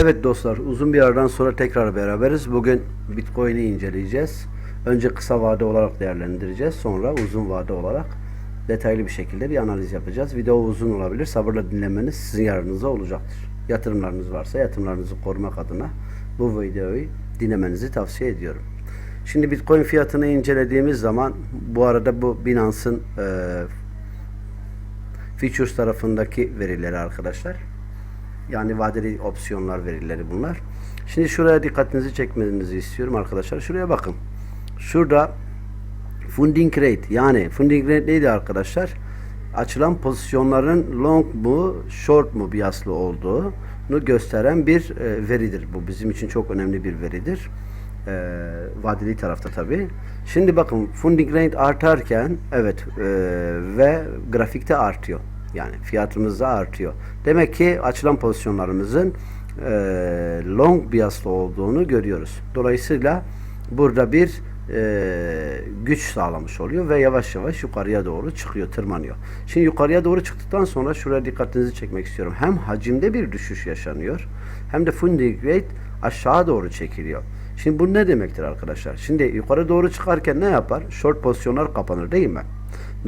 Evet dostlar uzun bir aradan sonra tekrar beraberiz. Bugün Bitcoin'i inceleyeceğiz. Önce kısa vade olarak değerlendireceğiz. Sonra uzun vade olarak detaylı bir şekilde bir analiz yapacağız. Video uzun olabilir. Sabırla dinlemeniz sizin yararınıza olacaktır. Yatırımlarınız varsa yatırımlarınızı korumak adına bu videoyu dinlemenizi tavsiye ediyorum. Şimdi Bitcoin fiyatını incelediğimiz zaman bu arada bu Binance'ın e, Futures tarafındaki verileri arkadaşlar. Yani vadeli opsiyonlar verileri bunlar. Şimdi şuraya dikkatinizi çekmenizi istiyorum arkadaşlar. Şuraya bakın. Şurada funding rate yani funding rate neydi arkadaşlar? Açılan pozisyonların long mu short mu biaslı olduğunu gösteren bir e, veridir. Bu bizim için çok önemli bir veridir. E, vadeli tarafta tabi. Şimdi bakın funding rate artarken evet e, ve grafikte artıyor. Yani fiyatımız da artıyor. Demek ki açılan pozisyonlarımızın e, long biaslı olduğunu görüyoruz. Dolayısıyla burada bir e, güç sağlamış oluyor ve yavaş yavaş yukarıya doğru çıkıyor, tırmanıyor. Şimdi yukarıya doğru çıktıktan sonra şuraya dikkatinizi çekmek istiyorum. Hem hacimde bir düşüş yaşanıyor hem de funding rate aşağı doğru çekiliyor. Şimdi bu ne demektir arkadaşlar? Şimdi yukarı doğru çıkarken ne yapar? Short pozisyonlar kapanır değil mi?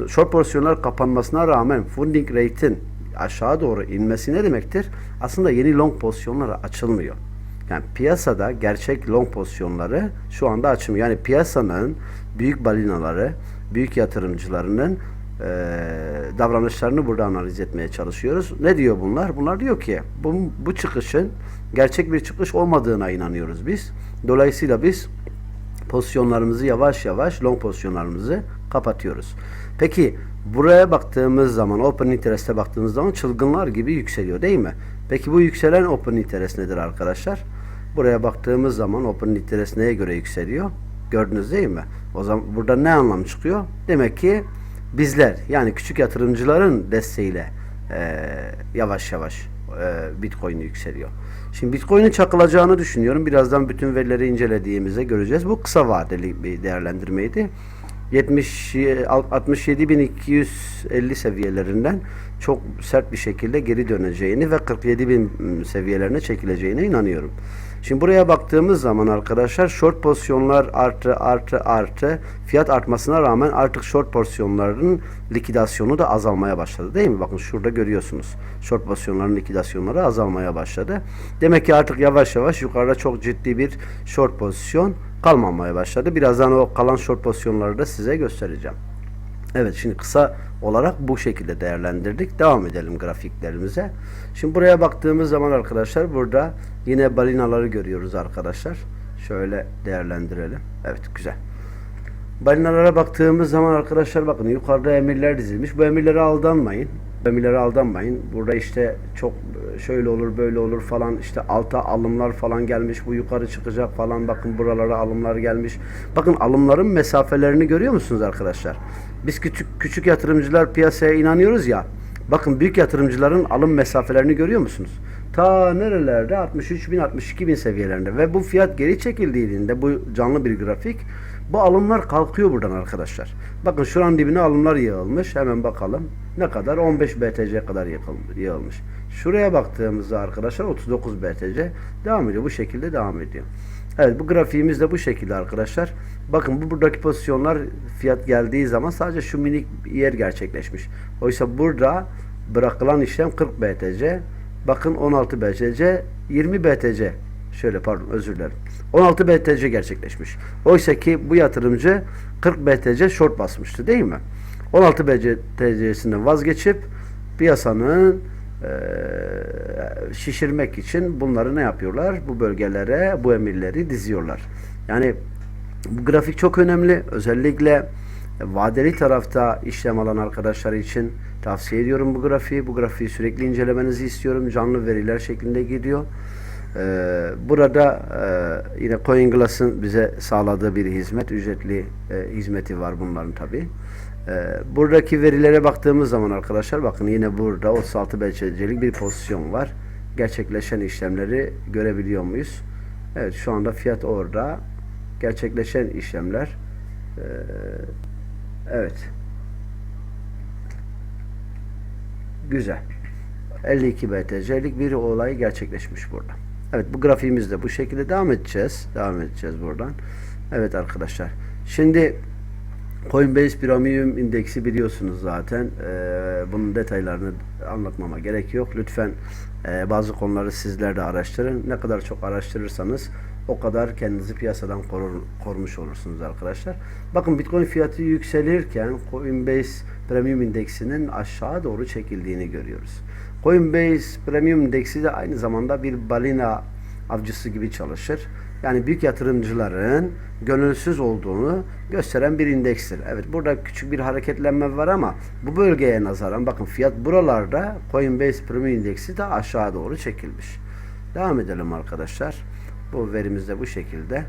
Short pozisyonlar kapanmasına rağmen funding rate'in aşağı doğru inmesi ne demektir? Aslında yeni long pozisyonlar açılmıyor. Yani piyasada gerçek long pozisyonları şu anda açılmıyor. Yani piyasanın büyük balinaları, büyük yatırımcılarının e, davranışlarını burada analiz etmeye çalışıyoruz. Ne diyor bunlar? Bunlar diyor ki bu, bu çıkışın gerçek bir çıkış olmadığına inanıyoruz biz. Dolayısıyla biz pozisyonlarımızı yavaş yavaş long pozisyonlarımızı kapatıyoruz. Peki buraya baktığımız zaman open interest'e baktığımız zaman çılgınlar gibi yükseliyor değil mi? Peki bu yükselen open interest nedir arkadaşlar? Buraya baktığımız zaman open interest neye göre yükseliyor? Gördünüz değil mi? O zaman burada ne anlam çıkıyor? Demek ki bizler yani küçük yatırımcıların desteğiyle e, yavaş yavaş e, Bitcoin yükseliyor. Şimdi Bitcoin'in çakılacağını düşünüyorum. Birazdan bütün verileri incelediğimizde göreceğiz. Bu kısa vadeli bir değerlendirmeydi. 70 67.250 seviyelerinden çok sert bir şekilde geri döneceğini ve 47.000 seviyelerine çekileceğine inanıyorum. Şimdi buraya baktığımız zaman arkadaşlar short pozisyonlar artı artı artı fiyat artmasına rağmen artık short pozisyonların likidasyonu da azalmaya başladı değil mi? Bakın şurada görüyorsunuz. Short pozisyonların likidasyonları azalmaya başladı. Demek ki artık yavaş yavaş yukarıda çok ciddi bir short pozisyon kalmamaya başladı. Birazdan o kalan short pozisyonları da size göstereceğim. Evet şimdi kısa olarak bu şekilde değerlendirdik. Devam edelim grafiklerimize. Şimdi buraya baktığımız zaman arkadaşlar burada yine balinaları görüyoruz arkadaşlar. Şöyle değerlendirelim. Evet güzel. Balinalara baktığımız zaman arkadaşlar bakın yukarıda emirler dizilmiş. Bu emirlere aldanmayın. Emirlere aldanmayın. Burada işte çok şöyle olur böyle olur falan işte alta alımlar falan gelmiş. Bu yukarı çıkacak falan. Bakın buralara alımlar gelmiş. Bakın alımların mesafelerini görüyor musunuz arkadaşlar? Biz küçük küçük yatırımcılar piyasaya inanıyoruz ya. Bakın büyük yatırımcıların alım mesafelerini görüyor musunuz? Ta nerelerde? 63 bin, 62 bin seviyelerinde. Ve bu fiyat geri çekildiğinde bu canlı bir grafik. Bu alımlar kalkıyor buradan arkadaşlar. Bakın şuranın dibine alımlar yığılmış. Hemen bakalım. Ne kadar? 15 BTC kadar yığılmış. Şuraya baktığımızda arkadaşlar 39 BTC devam ediyor. Bu şekilde devam ediyor. Evet bu grafiğimiz de bu şekilde arkadaşlar. Bakın bu buradaki pozisyonlar fiyat geldiği zaman sadece şu minik yer gerçekleşmiş. Oysa burada bırakılan işlem 40 BTC. Bakın 16 BTC, 20 BTC. Şöyle pardon özür dilerim. 16 BTC gerçekleşmiş. Oysa ki bu yatırımcı 40 BTC short basmıştı değil mi? 16 BTC'sinden vazgeçip piyasanın e, şişirmek için bunları ne yapıyorlar? Bu bölgelere bu emirleri diziyorlar. Yani bu grafik çok önemli. Özellikle vadeli tarafta işlem alan arkadaşlar için tavsiye ediyorum bu grafiği. Bu grafiği sürekli incelemenizi istiyorum. Canlı veriler şeklinde gidiyor. Ee, burada e, yine CoinGlass'ın bize sağladığı bir hizmet, ücretli e, hizmeti var bunların tabi. E, buradaki verilere baktığımız zaman arkadaşlar bakın yine burada 36 BCC'lik bir pozisyon var. Gerçekleşen işlemleri görebiliyor muyuz? Evet şu anda fiyat orada. Gerçekleşen işlemler e, evet güzel 52 BTC'lik bir olay gerçekleşmiş burada. Evet bu grafiğimizde bu şekilde devam edeceğiz. Devam edeceğiz buradan. Evet arkadaşlar. Şimdi Coinbase Premium indeksi biliyorsunuz zaten. Ee, bunun detaylarını anlatmama gerek yok. Lütfen e, bazı konuları sizler de araştırın. Ne kadar çok araştırırsanız o kadar kendinizi piyasadan korur, korumuş olursunuz arkadaşlar. Bakın Bitcoin fiyatı yükselirken Coinbase Premium indeksinin aşağı doğru çekildiğini görüyoruz. Coinbase Premium indeksi de aynı zamanda bir balina avcısı gibi çalışır. Yani büyük yatırımcıların gönülsüz olduğunu gösteren bir indekstir. Evet burada küçük bir hareketlenme var ama bu bölgeye nazaran bakın fiyat buralarda Coinbase Premium indeksi de aşağı doğru çekilmiş. Devam edelim arkadaşlar. Bu verimiz de bu şekilde.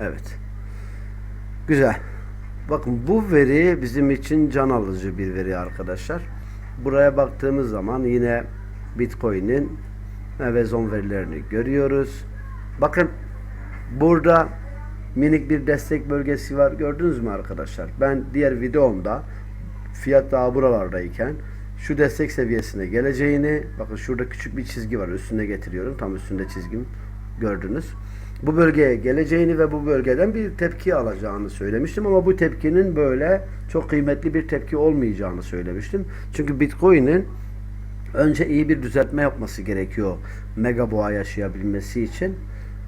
Evet. Güzel. Bakın bu veri bizim için can alıcı bir veri arkadaşlar. Buraya baktığımız zaman yine Bitcoin'in ve verilerini görüyoruz. Bakın burada minik bir destek bölgesi var. Gördünüz mü arkadaşlar? Ben diğer videomda fiyat daha buralardayken şu destek seviyesine geleceğini bakın şurada küçük bir çizgi var. Üstüne getiriyorum. Tam üstünde çizgim gördünüz. Bu bölgeye geleceğini ve bu bölgeden bir tepki alacağını söylemiştim ama bu tepkinin böyle çok kıymetli bir tepki olmayacağını söylemiştim. Çünkü Bitcoin'in önce iyi bir düzeltme yapması gerekiyor mega boğa yaşayabilmesi için.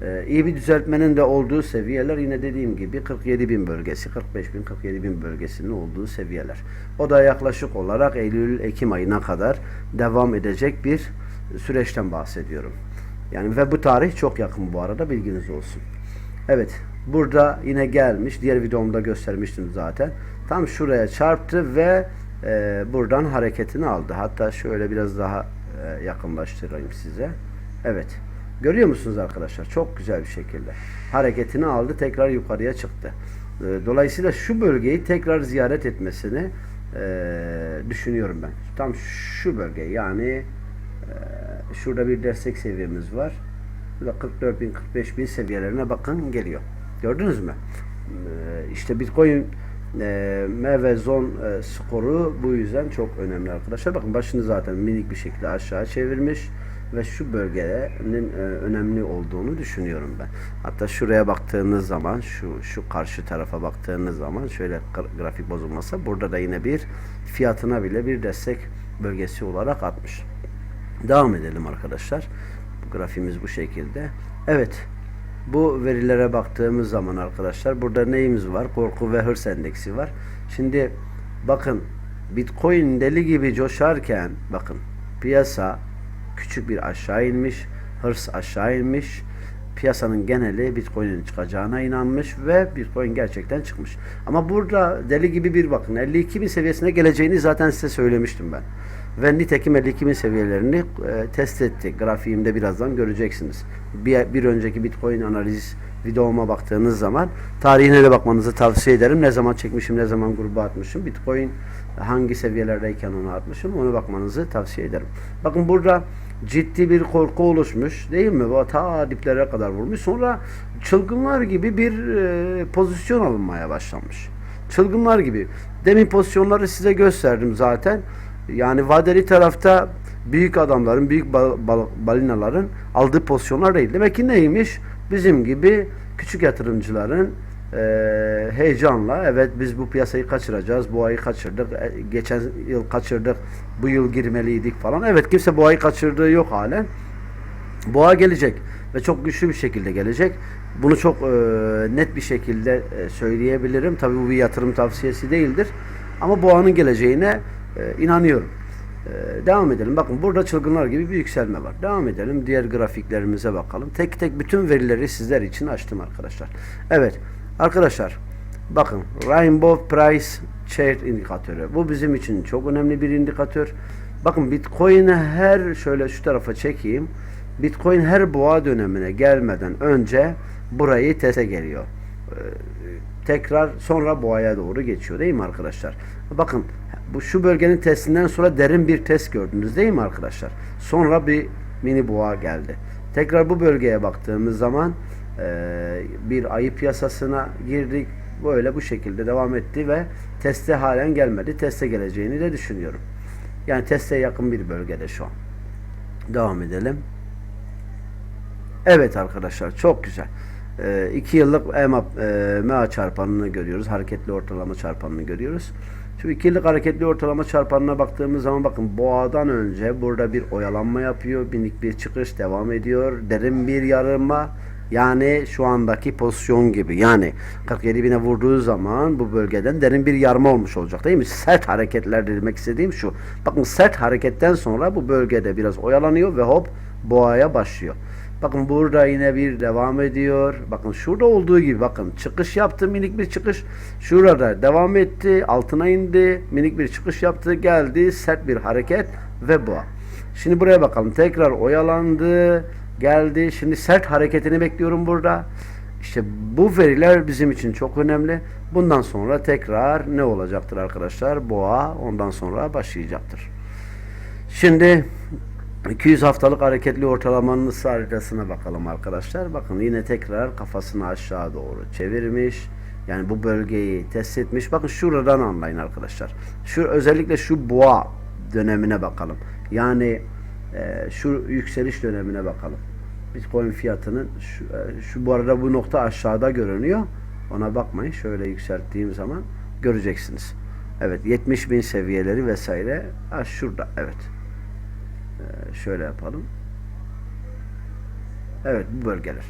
Ee, iyi bir düzeltmenin de olduğu seviyeler yine dediğim gibi 47 bin bölgesi, 45 bin, 47 bin bölgesinin olduğu seviyeler. O da yaklaşık olarak Eylül-Ekim ayına kadar devam edecek bir süreçten bahsediyorum. Yani ve bu tarih çok yakın bu arada bilginiz olsun. Evet, burada yine gelmiş. Diğer videomda göstermiştim zaten. Tam şuraya çarptı ve e, buradan hareketini aldı. Hatta şöyle biraz daha e, yakınlaştırayım size. Evet. Görüyor musunuz arkadaşlar? Çok güzel bir şekilde. Hareketini aldı. Tekrar yukarıya çıktı. E, dolayısıyla şu bölgeyi tekrar ziyaret etmesini e, düşünüyorum ben. Tam şu bölge yani e, şurada bir destek seviyemiz var. Burada 44 bin 45 bin seviyelerine bakın geliyor. Gördünüz mü? E, işte Bitcoin e, ve zon e, skoru bu yüzden çok önemli arkadaşlar. Bakın başını zaten minik bir şekilde aşağı çevirmiş ve şu bölgenin e, önemli olduğunu düşünüyorum ben. Hatta şuraya baktığınız zaman şu şu karşı tarafa baktığınız zaman şöyle grafik bozulmasa burada da yine bir fiyatına bile bir destek bölgesi olarak atmış. Devam edelim arkadaşlar. Bu grafiğimiz bu şekilde. Evet. Bu verilere baktığımız zaman arkadaşlar burada neyimiz var? Korku ve hırs endeksi var. Şimdi bakın Bitcoin deli gibi coşarken bakın piyasa küçük bir aşağı inmiş. Hırs aşağı inmiş. Piyasanın geneli Bitcoin'in çıkacağına inanmış ve Bitcoin gerçekten çıkmış. Ama burada deli gibi bir bakın 52 bin seviyesine geleceğini zaten size söylemiştim ben. Ve nitekim 52 bin seviyelerini e, test ettik. Grafiğimde birazdan göreceksiniz. Bir, bir önceki Bitcoin analiz videoma baktığınız zaman tarihine de bakmanızı tavsiye ederim. Ne zaman çekmişim, ne zaman gruba atmışım. Bitcoin hangi seviyelerdeyken onu atmışım onu bakmanızı tavsiye ederim. Bakın burada ciddi bir korku oluşmuş değil mi? Bu ta diplere kadar vurmuş. Sonra çılgınlar gibi bir e, pozisyon alınmaya başlanmış. Çılgınlar gibi. Demin pozisyonları size gösterdim zaten. Yani vadeli tarafta büyük adamların, büyük bal, bal, balinaların aldığı pozisyonlar değil. Demek ki neymiş? Bizim gibi küçük yatırımcıların e, heyecanla evet biz bu piyasayı kaçıracağız. Bu ayı kaçırdık. E, geçen yıl kaçırdık. Bu yıl girmeliydik falan. Evet kimse bu ayı kaçırdığı yok halen. Boğa gelecek ve çok güçlü bir şekilde gelecek. Bunu çok e, net bir şekilde e, söyleyebilirim. Tabii bu bir yatırım tavsiyesi değildir. Ama boğanın geleceğine e, inanıyorum. E, devam edelim. Bakın burada çılgınlar gibi bir yükselme var. Devam edelim. Diğer grafiklerimize bakalım. Tek tek bütün verileri sizler için açtım arkadaşlar. Evet. Arkadaşlar bakın Rainbow Price Chart indikatörü. Bu bizim için çok önemli bir indikatör. Bakın Bitcoin'e her şöyle şu tarafa çekeyim. Bitcoin her boğa dönemine gelmeden önce burayı teste geliyor. Ee, tekrar sonra boğaya doğru geçiyor değil mi arkadaşlar? Bakın bu şu bölgenin testinden sonra derin bir test gördünüz değil mi arkadaşlar? Sonra bir mini boğa geldi. Tekrar bu bölgeye baktığımız zaman e, bir ayı piyasasına girdik. Böyle bu şekilde devam etti ve teste halen gelmedi. Teste geleceğini de düşünüyorum. Yani teste yakın bir bölgede şu an. Devam edelim. Evet arkadaşlar çok güzel. 2 yıllık EMA, e, MA çarpanını görüyoruz. Hareketli ortalama çarpanını görüyoruz. 2 yıllık hareketli ortalama çarpanına baktığımız zaman bakın boğadan önce burada bir oyalanma yapıyor. Minik bir çıkış devam ediyor. Derin bir yarılma. Yani şu andaki pozisyon gibi. Yani 47 bine vurduğu zaman bu bölgeden derin bir yarma olmuş olacak değil mi? Sert hareketler demek istediğim şu. Bakın sert hareketten sonra bu bölgede biraz oyalanıyor ve hop boğaya başlıyor. Bakın burada yine bir devam ediyor. Bakın şurada olduğu gibi bakın çıkış yaptı minik bir çıkış. Şurada devam etti. Altına indi. Minik bir çıkış yaptı. Geldi. Sert bir hareket ve boğa. Şimdi buraya bakalım. Tekrar oyalandı. Geldi. Şimdi sert hareketini bekliyorum burada. İşte bu veriler bizim için çok önemli. Bundan sonra tekrar ne olacaktır arkadaşlar? Boğa ondan sonra başlayacaktır. Şimdi 200 haftalık hareketli ortalamanın ısı haritasına bakalım arkadaşlar. Bakın yine tekrar kafasını aşağı doğru çevirmiş. Yani bu bölgeyi test etmiş. Bakın şuradan anlayın arkadaşlar. Şu özellikle şu boğa dönemine bakalım. Yani e, şu yükseliş dönemine bakalım. Bitcoin fiyatının şu, e, şu bu arada bu nokta aşağıda görünüyor. Ona bakmayın. Şöyle yükselttiğim zaman göreceksiniz. Evet 70 bin seviyeleri vesaire. Ha, şurada evet. Ee, şöyle yapalım. Evet bu bölgeler.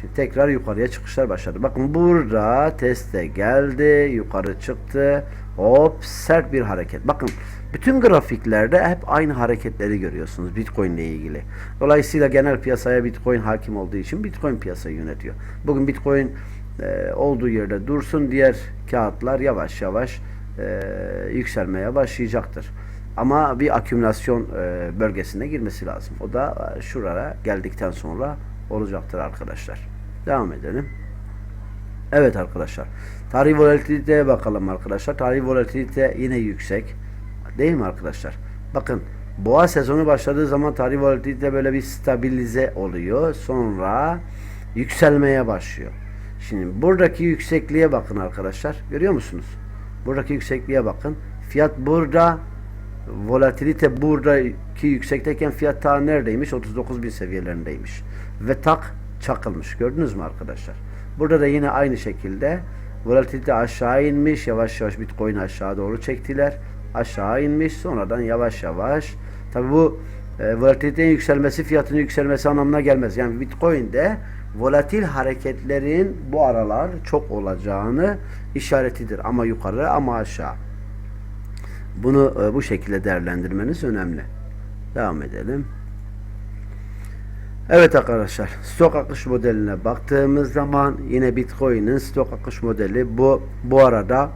Şimdi tekrar yukarıya çıkışlar başladı. Bakın burada teste geldi. Yukarı çıktı. Hop sert bir hareket. Bakın bütün grafiklerde hep aynı hareketleri görüyorsunuz Bitcoin ile ilgili. Dolayısıyla genel piyasaya Bitcoin hakim olduğu için Bitcoin piyasayı yönetiyor. Bugün Bitcoin e, olduğu yerde dursun. Diğer kağıtlar yavaş yavaş e, yükselmeye başlayacaktır. Ama bir akümülasyon e, bölgesine girmesi lazım. O da e, şuraya geldikten sonra olacaktır arkadaşlar. Devam edelim. Evet arkadaşlar. Tarih volatiliteye bakalım arkadaşlar. Tarih volatilite yine yüksek. Değil mi arkadaşlar? Bakın boğa sezonu başladığı zaman tarih volatilite böyle bir stabilize oluyor. Sonra yükselmeye başlıyor. Şimdi buradaki yüksekliğe bakın arkadaşlar. Görüyor musunuz? Buradaki yüksekliğe bakın. Fiyat burada volatilite buradaki yüksekteyken fiyat ta neredeymiş? 39 bin seviyelerindeymiş. Ve tak çakılmış. Gördünüz mü arkadaşlar? Burada da yine aynı şekilde volatilite aşağı inmiş. Yavaş yavaş Bitcoin aşağı doğru çektiler. Aşağı inmiş. Sonradan yavaş yavaş. Tabi bu e, volatilitenin yükselmesi fiyatının yükselmesi anlamına gelmez. Yani Bitcoin'de volatil hareketlerin bu aralar çok olacağını işaretidir. Ama yukarı ama aşağı. Bunu e, bu şekilde değerlendirmeniz önemli. Devam edelim. Evet arkadaşlar, stok akış modeline baktığımız zaman yine Bitcoin'in stok akış modeli bu bu arada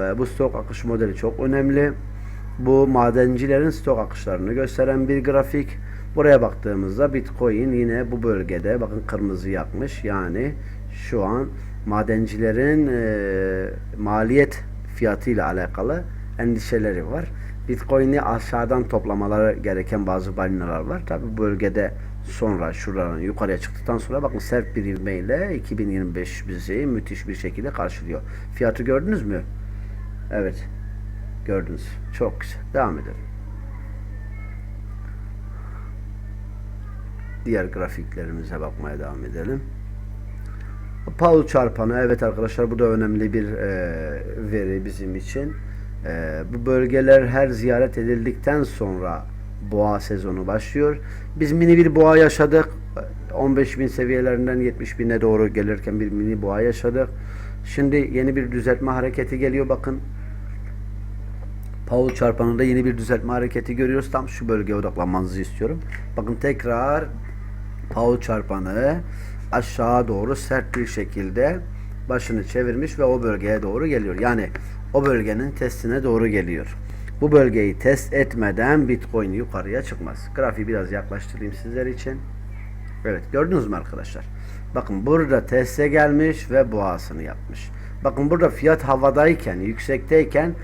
e, bu stok akış modeli çok önemli. Bu madencilerin stok akışlarını gösteren bir grafik. Buraya baktığımızda Bitcoin yine bu bölgede bakın kırmızı yakmış. Yani şu an madencilerin e, maliyet fiyatı ile alakalı endişeleri var. Bitcoin'i aşağıdan toplamaları gereken bazı balinalar var. Tabi bölgede sonra şuradan yukarıya çıktıktan sonra bakın sert bir ivmeyle 2025 bizi müthiş bir şekilde karşılıyor. Fiyatı gördünüz mü? Evet. Gördünüz. Çok güzel. Devam edelim. Diğer grafiklerimize bakmaya devam edelim. Paul çarpanı evet arkadaşlar bu da önemli bir e, veri bizim için. E, bu bölgeler her ziyaret edildikten sonra boğa sezonu başlıyor. Biz mini bir boğa yaşadık. 15 bin seviyelerinden 70 bine doğru gelirken bir mini boğa yaşadık. Şimdi yeni bir düzeltme hareketi geliyor bakın. Paul çarpanında yeni bir düzeltme hareketi görüyoruz. Tam şu bölgeye odaklanmanızı istiyorum. Bakın tekrar Paul çarpanı aşağı doğru sert bir şekilde başını çevirmiş ve o bölgeye doğru geliyor. Yani o bölgenin testine doğru geliyor. Bu bölgeyi test etmeden Bitcoin yukarıya çıkmaz. Grafiği biraz yaklaştırayım sizler için. Evet gördünüz mü arkadaşlar? Bakın burada teste gelmiş ve boğasını yapmış. Bakın burada fiyat havadayken, yüksekteyken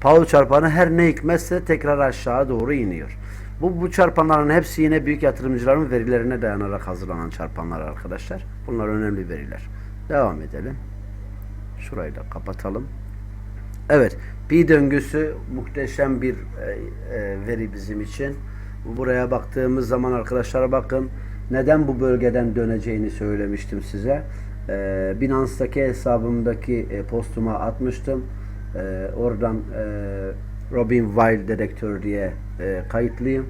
Paul çarpanı her ne hikmetse tekrar aşağı doğru iniyor. Bu, bu çarpanların hepsi yine büyük yatırımcıların verilerine dayanarak hazırlanan çarpanlar arkadaşlar. Bunlar önemli veriler. Devam edelim. Şurayı da kapatalım. Evet, pi döngüsü muhteşem bir e, e, veri bizim için. buraya baktığımız zaman arkadaşlar bakın neden bu bölgeden döneceğini söylemiştim size. Ee, Binance'daki hesabımdaki e, postuma atmıştım. Oradan e, Robin Wild Dedektör diye e, kayıtlıyım.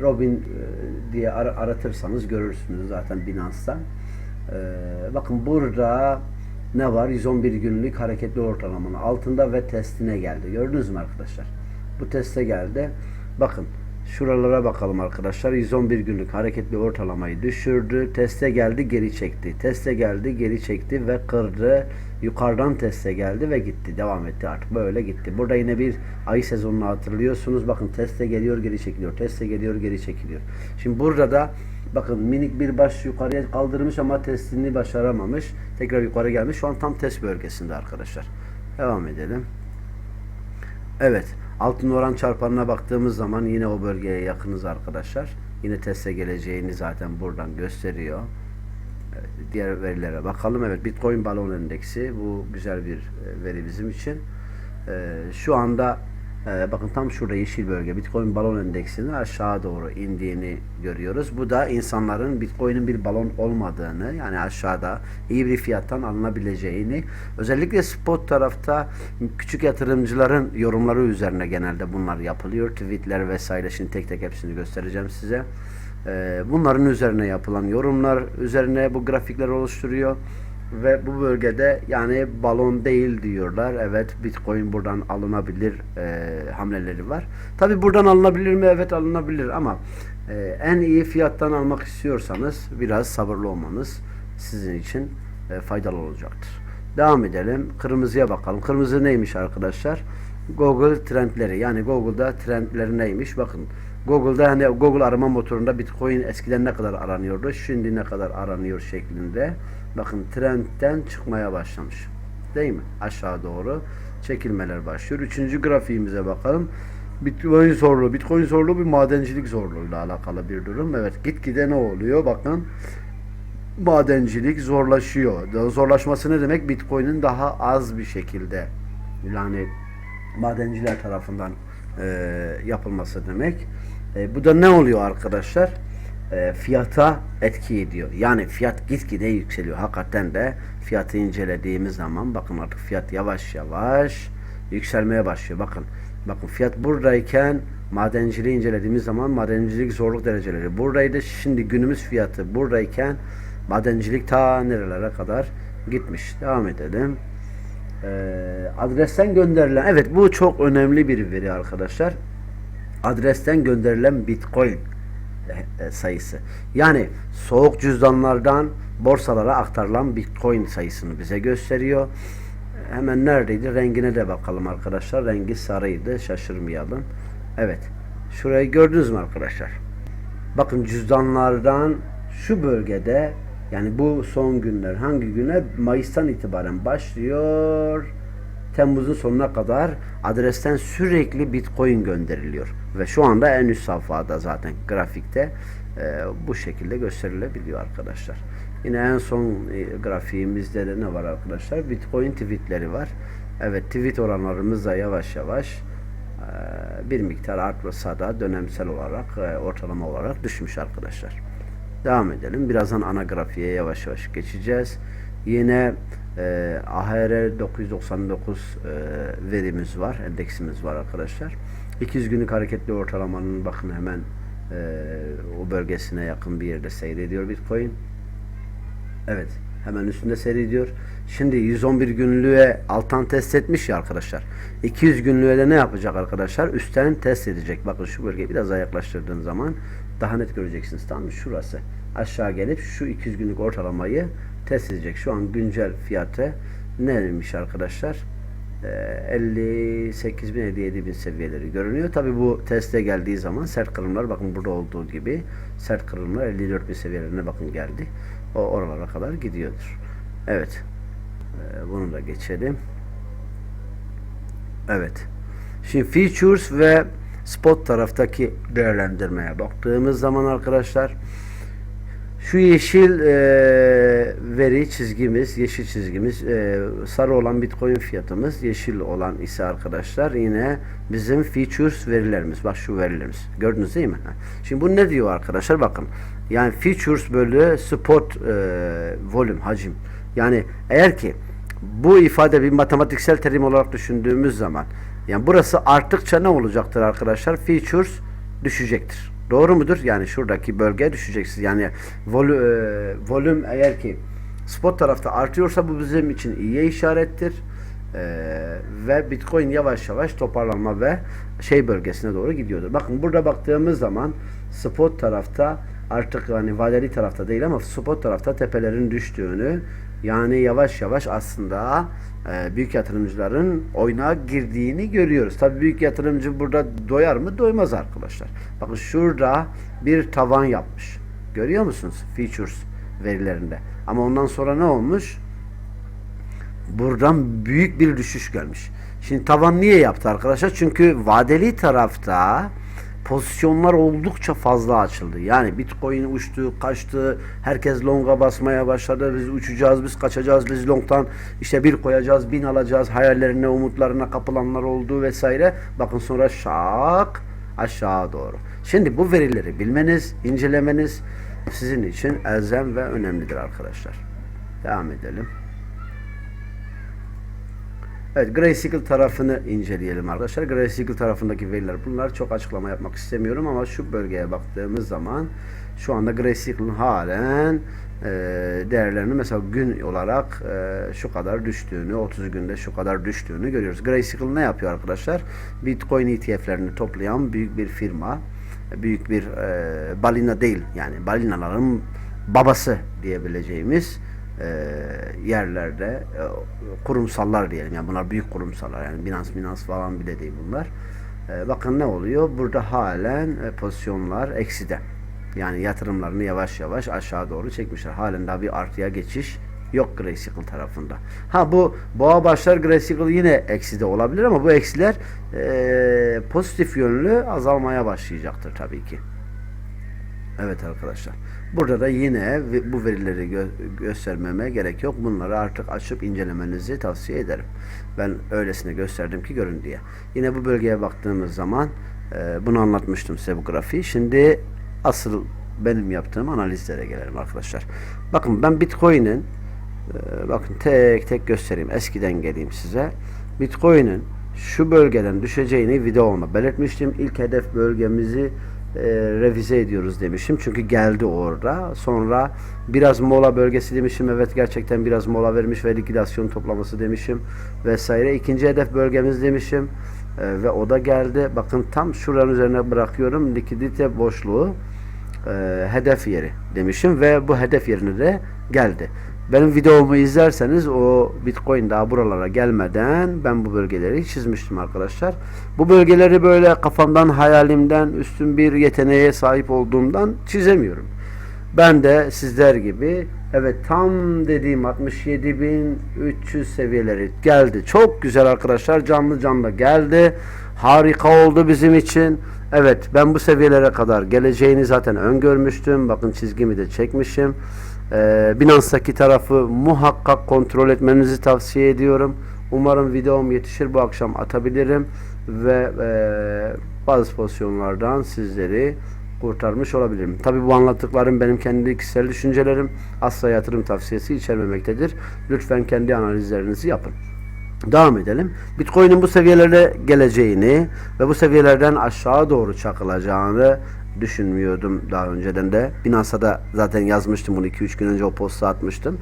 Robin e, diye ar- aratırsanız görürsünüz zaten Binance'dan. Bakın burada ne var? 111 günlük hareketli ortalamanın altında ve testine geldi. Gördünüz mü arkadaşlar? Bu teste geldi. Bakın şuralara bakalım arkadaşlar. 111 günlük hareketli ortalamayı düşürdü. Teste geldi geri çekti. Teste geldi geri çekti ve kırdı. Yukarıdan teste geldi ve gitti. Devam etti artık. Böyle gitti. Burada yine bir ay sezonunu hatırlıyorsunuz. Bakın teste geliyor geri çekiliyor. Teste geliyor geri çekiliyor. Şimdi burada da Bakın minik bir baş yukarıya kaldırmış ama testini başaramamış. Tekrar yukarı gelmiş. Şu an tam test bölgesinde arkadaşlar. Devam edelim. Evet. Altın oran çarpanına baktığımız zaman yine o bölgeye yakınız arkadaşlar. Yine teste geleceğini zaten buradan gösteriyor. Diğer verilere bakalım. Evet Bitcoin balon endeksi bu güzel bir e, veri bizim için. E, şu anda e, bakın tam şurada yeşil bölge Bitcoin balon endeksinin aşağı doğru indiğini görüyoruz. Bu da insanların Bitcoin'in bir balon olmadığını yani aşağıda iyi bir fiyattan alınabileceğini özellikle spot tarafta küçük yatırımcıların yorumları üzerine genelde bunlar yapılıyor. Tweetler vesaire şimdi tek tek hepsini göstereceğim size. Ee, bunların üzerine yapılan yorumlar üzerine bu grafikler oluşturuyor ve bu bölgede yani balon değil diyorlar. Evet Bitcoin buradan alınabilir e, hamleleri var. Tabi buradan alınabilir mi? Evet alınabilir ama e, en iyi fiyattan almak istiyorsanız biraz sabırlı olmanız sizin için e, faydalı olacaktır. Devam edelim. Kırmızıya bakalım. Kırmızı neymiş arkadaşlar? Google trendleri. Yani Google'da trendleri neymiş? Bakın Google'da hani Google arama motorunda Bitcoin eskiden ne kadar aranıyordu? Şimdi ne kadar aranıyor şeklinde. Bakın trendten çıkmaya başlamış. Değil mi? Aşağı doğru çekilmeler başlıyor. Üçüncü grafiğimize bakalım. Bitcoin zorluğu. Bitcoin zorluğu bir madencilik zorluğuyla alakalı bir durum. Evet gitgide ne oluyor? Bakın madencilik zorlaşıyor. Zorlaşması ne demek? Bitcoin'in daha az bir şekilde yani madenciler tarafından e, yapılması demek. E, bu da ne oluyor arkadaşlar? E, fiyata etki ediyor. Yani fiyat gitgide yükseliyor. Hakikaten de fiyatı incelediğimiz zaman bakın artık fiyat yavaş yavaş yükselmeye başlıyor. Bakın bakın fiyat buradayken madenciliği incelediğimiz zaman madencilik zorluk dereceleri buradaydı. Şimdi günümüz fiyatı buradayken madencilik ta nerelere kadar gitmiş. Devam edelim. Ee, adresten gönderilen evet bu çok önemli bir veri arkadaşlar. Adresten gönderilen Bitcoin sayısı. Yani soğuk cüzdanlardan borsalara aktarılan Bitcoin sayısını bize gösteriyor. Hemen neredeydi? Rengine de bakalım arkadaşlar. Rengi sarıydı. Şaşırmayalım. Evet. Şurayı gördünüz mü arkadaşlar? Bakın cüzdanlardan şu bölgede yani bu son günler hangi güne? Mayıs'tan itibaren başlıyor. Temmuz'un sonuna kadar adresten sürekli Bitcoin gönderiliyor. Ve şu anda en üst safhada zaten grafikte e, bu şekilde gösterilebiliyor arkadaşlar. Yine en son e, grafiğimizde de ne var arkadaşlar? Bitcoin tweetleri var. Evet tweet oranlarımız da yavaş yavaş e, bir miktar artmasa da dönemsel olarak e, ortalama olarak düşmüş arkadaşlar. Devam edelim. Birazdan ana grafiğe yavaş yavaş geçeceğiz. Yine e, AHR 999 e, verimiz var, endeksimiz var arkadaşlar. 200 günlük hareketli ortalamanın bakın hemen e, o bölgesine yakın bir yerde seyrediyor Bitcoin. Evet, hemen üstünde seyrediyor. Şimdi 111 günlüğe alttan test etmiş ya arkadaşlar. 200 günlüğe de ne yapacak arkadaşlar? Üstten test edecek. Bakın şu bölgeyi biraz daha yaklaştırdığın zaman daha net göreceksiniz. Mı? Şurası. Aşağı gelip şu 200 günlük ortalamayı test edecek. Şu an güncel fiyatı neymiş arkadaşlar? Ee, 58 bin 57 bin seviyeleri görünüyor. Tabi bu teste geldiği zaman sert kırılımlar bakın burada olduğu gibi sert kırılımlar 54 bin seviyelerine bakın geldi. O oralara kadar gidiyordur. Evet. Ee, bunu da geçelim. Evet. Şimdi features ve spot taraftaki değerlendirmeye baktığımız zaman arkadaşlar Şu yeşil e, veri çizgimiz, yeşil çizgimiz, e, sarı olan Bitcoin fiyatımız, yeşil olan ise arkadaşlar yine bizim futures verilerimiz. Bak şu verilerimiz. Gördünüz değil mi? Şimdi bu ne diyor arkadaşlar? Bakın. Yani futures bölü spot e, volüm, hacim. Yani eğer ki bu ifade bir matematiksel terim olarak düşündüğümüz zaman yani burası arttıkça ne olacaktır arkadaşlar? Futures düşecektir. Doğru mudur? Yani şuradaki bölge düşeceksiniz. Yani volü, e, volüm eğer ki spot tarafta artıyorsa bu bizim için iyiye işarettir. E, ve Bitcoin yavaş yavaş toparlanma ve şey bölgesine doğru gidiyordur. Bakın burada baktığımız zaman spot tarafta artık yani vadeli tarafta değil ama spot tarafta tepelerin düştüğünü yani yavaş yavaş aslında e, büyük yatırımcıların oyuna girdiğini görüyoruz. Tabii büyük yatırımcı burada doyar mı? Doymaz arkadaşlar. Bakın şurada bir tavan yapmış. Görüyor musunuz? Features verilerinde. Ama ondan sonra ne olmuş? Buradan büyük bir düşüş gelmiş. Şimdi tavan niye yaptı arkadaşlar? Çünkü vadeli tarafta pozisyonlar oldukça fazla açıldı. Yani Bitcoin uçtu, kaçtı. Herkes longa basmaya başladı. Biz uçacağız, biz kaçacağız, biz longtan işte bir koyacağız, bin alacağız. Hayallerine, umutlarına kapılanlar oldu vesaire. Bakın sonra şak aşağı doğru. Şimdi bu verileri bilmeniz, incelemeniz sizin için elzem ve önemlidir arkadaşlar. Devam edelim. Evet, Grayscale tarafını inceleyelim arkadaşlar. Grayscale tarafındaki veriler bunlar. Çok açıklama yapmak istemiyorum ama şu bölgeye baktığımız zaman şu anda Grayscale'ın halen e, değerlerini mesela gün olarak e, şu kadar düştüğünü, 30 günde şu kadar düştüğünü görüyoruz. Grayscale ne yapıyor arkadaşlar? Bitcoin ETF'lerini toplayan büyük bir firma. Büyük bir e, balina değil yani balinaların babası diyebileceğimiz e, yerlerde e, kurumsallar diyelim. Yani bunlar büyük kurumsallar. Yani Binance, Binance falan bile değil bunlar. E, bakın ne oluyor? Burada halen pozisyonlar ekside. Yani yatırımlarını yavaş yavaş aşağı doğru çekmişler. Halen daha bir artıya geçiş yok Grayscale tarafında. Ha bu boğa başlar Grayscale yine ekside olabilir ama bu eksiler e, pozitif yönlü azalmaya başlayacaktır tabii ki. Evet arkadaşlar. Burada da yine bu verileri gö göstermeme gerek yok. Bunları artık açıp incelemenizi tavsiye ederim. Ben öylesine gösterdim ki görün diye. Yine bu bölgeye baktığımız zaman e, bunu anlatmıştım size bu grafiği. Şimdi asıl benim yaptığım analizlere gelelim arkadaşlar. Bakın ben Bitcoin'in e, bakın tek tek göstereyim. Eskiden geleyim size. Bitcoin'in şu bölgeden düşeceğini videoma belirtmiştim. İlk hedef bölgemizi e, revize ediyoruz demişim. Çünkü geldi orada. Sonra biraz mola bölgesi demişim. Evet gerçekten biraz mola vermiş ve likidasyon toplaması demişim vesaire. İkinci hedef bölgemiz demişim. E, ve o da geldi. Bakın tam şuranın üzerine bırakıyorum. Likidite boşluğu e, hedef yeri demişim ve bu hedef yerine de geldi. Benim videomu izlerseniz o Bitcoin daha buralara gelmeden ben bu bölgeleri çizmiştim arkadaşlar. Bu bölgeleri böyle kafamdan, hayalimden, üstün bir yeteneğe sahip olduğumdan çizemiyorum. Ben de sizler gibi evet tam dediğim 67.300 seviyeleri geldi. Çok güzel arkadaşlar canlı canlı geldi. Harika oldu bizim için. Evet ben bu seviyelere kadar geleceğini zaten öngörmüştüm. Bakın çizgimi de çekmişim. Ee, Binance'daki tarafı muhakkak kontrol etmenizi tavsiye ediyorum. Umarım videom yetişir bu akşam atabilirim ve e, bazı pozisyonlardan sizleri kurtarmış olabilirim. Tabi bu anlattıklarım benim kendi kişisel düşüncelerim. Asla yatırım tavsiyesi içermemektedir. Lütfen kendi analizlerinizi yapın. Devam edelim. Bitcoin'in bu seviyelere geleceğini ve bu seviyelerden aşağı doğru çakılacağını düşünmüyordum daha önceden de. Binance'a da zaten yazmıştım bunu 2-3 gün önce o posta atmıştım.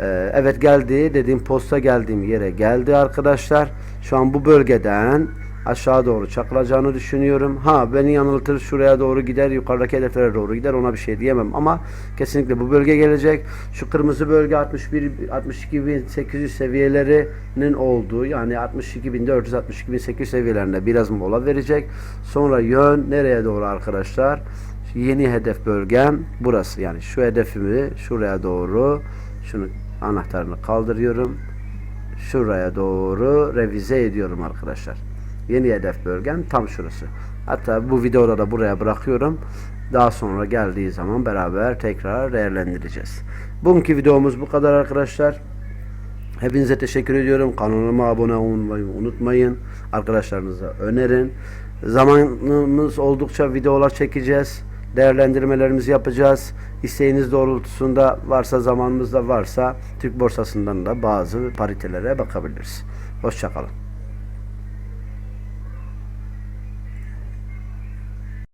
Ee, evet geldi dediğim posta geldiğim yere geldi arkadaşlar. Şu an bu bölgeden aşağı doğru çakılacağını düşünüyorum. Ha beni yanıltır şuraya doğru gider yukarıdaki hedeflere doğru gider ona bir şey diyemem ama kesinlikle bu bölge gelecek. Şu kırmızı bölge 61 62.800 seviyelerinin olduğu yani 62.400 62.800 seviyelerinde biraz mola verecek. Sonra yön nereye doğru arkadaşlar? Yeni hedef bölgem burası yani şu hedefimi şuraya doğru şunu anahtarını kaldırıyorum. Şuraya doğru revize ediyorum arkadaşlar. Yeni hedef bölgem tam şurası. Hatta bu videoda da buraya bırakıyorum. Daha sonra geldiği zaman beraber tekrar değerlendireceğiz. Bugünkü videomuz bu kadar arkadaşlar. Hepinize teşekkür ediyorum. Kanalıma abone olmayı unutmayın. Arkadaşlarınıza önerin. Zamanımız oldukça videolar çekeceğiz. Değerlendirmelerimizi yapacağız. İsteğiniz doğrultusunda varsa zamanımız da varsa Türk borsasından da bazı paritelere bakabiliriz. Hoşçakalın.